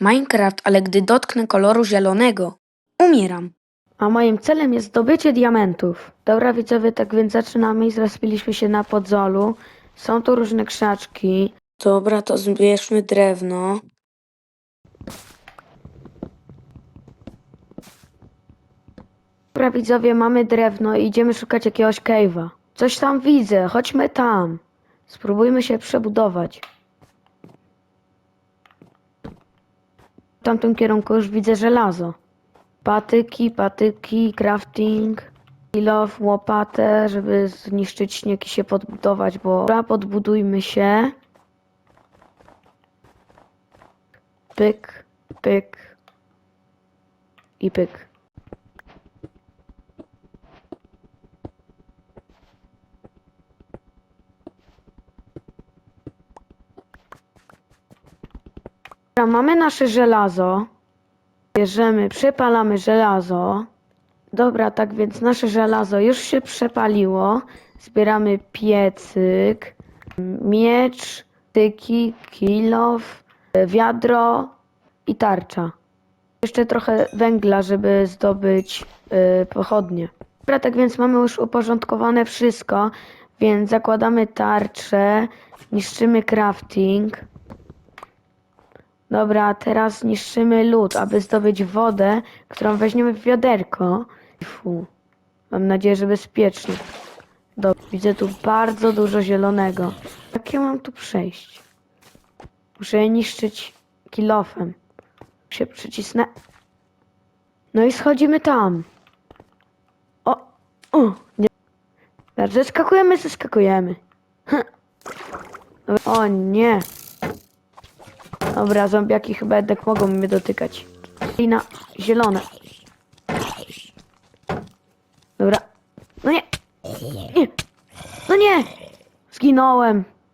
Minecraft, ale gdy dotknę koloru zielonego, umieram. A moim celem jest zdobycie diamentów. Dobra widzowie, tak więc zaczynamy i zrespiliśmy się na podzolu. Są tu różne krzaczki. Dobra, to zbierzmy drewno. Dobra widzowie, mamy drewno i idziemy szukać jakiegoś cave'a. Coś tam widzę, chodźmy tam. Spróbujmy się przebudować. W tamtym kierunku już widzę żelazo. Patyki, patyki, crafting, kilof, łopatę, żeby zniszczyć śnieg i się podbudować, bo dobra, podbudujmy się. Pyk, pyk i pyk. Dobra, mamy nasze żelazo. Bierzemy, przepalamy żelazo. Dobra, tak więc nasze żelazo już się przepaliło. Zbieramy piecyk, miecz, tyki, kilof, wiadro i tarcza. Jeszcze trochę węgla, żeby zdobyć y, pochodnie. Dobra, tak więc mamy już uporządkowane wszystko, więc zakładamy tarczę, niszczymy crafting. Dobra, teraz niszczymy lód, aby zdobyć wodę, którą weźmiemy w wiaderko. Fu. Mam nadzieję, że bezpiecznie. Dobra, widzę tu bardzo dużo zielonego. Jak ja mam tu przejść? Muszę je niszczyć kilofem. Się przycisnę. No i schodzimy tam. O, o, nie. Zeskakujemy, zeskakujemy. Hm. O nie. Dobra, zombiaki chyba jednak mogą mnie dotykać. I na zielone. Dobra. No nie. Nie. No nie. Zginąłem.